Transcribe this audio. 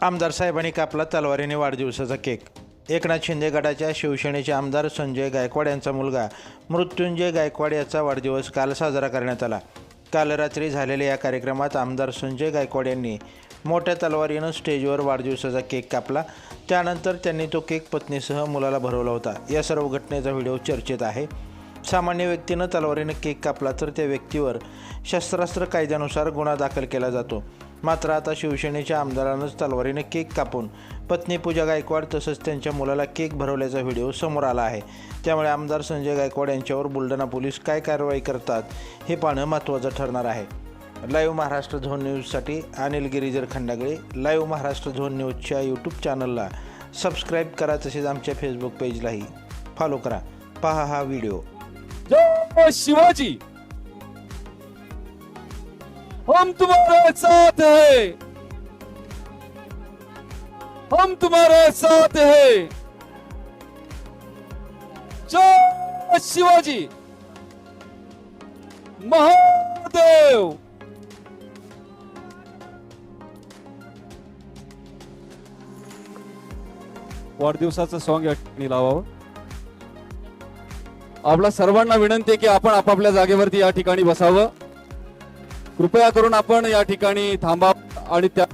आमदार साहेबांनी कापला तलवारीने वाढदिवसाचा केक. एकनाथ शिंदे गटाच्या शिवसेनेचे आमदार संजय गायकवाड यांचा मुलगा मृत्युंजय गायकवाड याचा वाढदिवस काल साजरा करण्यात आला. काल रात्री झालेल्या या कार्यक्रमात आमदार संजय गायकवाड यांनी मोठ्या तलवारीनं स्टेजवर वाढदिवसाचा केक कापला. त्यानंतर त्यांनी तो केक पत्नीसह मुलाला भरवला होता. या सर्व घटनेचा व्हिडिओ चर्चेत आहे. सामान्य व्यक्तीनं तलवारीनं केक कापला तर त्या व्यक्तीवर शस्त्रास्त्र कायद्यानुसार गुन्हा दाखल केला जातो. मात्र आता शिवसेनेच्या आमदारानंच तलवारीनं केक कापून पत्नी पूजा गायकवाड तसंच त्यांच्या मुलाला केक भरवल्याचा व्हिडिओ समोर आला आहे. त्यामुळे आमदार संजय गायकवाड यांच्यावर बुलढाणा पोलीस काय कारवाई करतात हे पाहणं महत्त्वाचं ठरणार आहे. लाईव्ह महाराष्ट्र झोन न्यूजसाठी अनिल गिरीजर खंडागळे लाईव्ह महाराष्ट्र झोन न्यूजच्या यूट्यूब चॅनलला सबस्क्राईब करा तसेच आमच्या फेसबुक पेजलाही फॉलो करा. पहा हा व्हिडिओ. जय शिवाजी हम तुम्हारे साथ है। हम तुम्हारे साथ है। जय शिवाजी महादेव। वाढदिवसाचं सॉन्ग या ठिकाणी लावावं. आपला सर्वांना विनंती आहे की आपण आपापल्या जागेवरती या ठिकाणी बसावं. कृपया करून आपण या ठिकाणी थांबा आणि त्या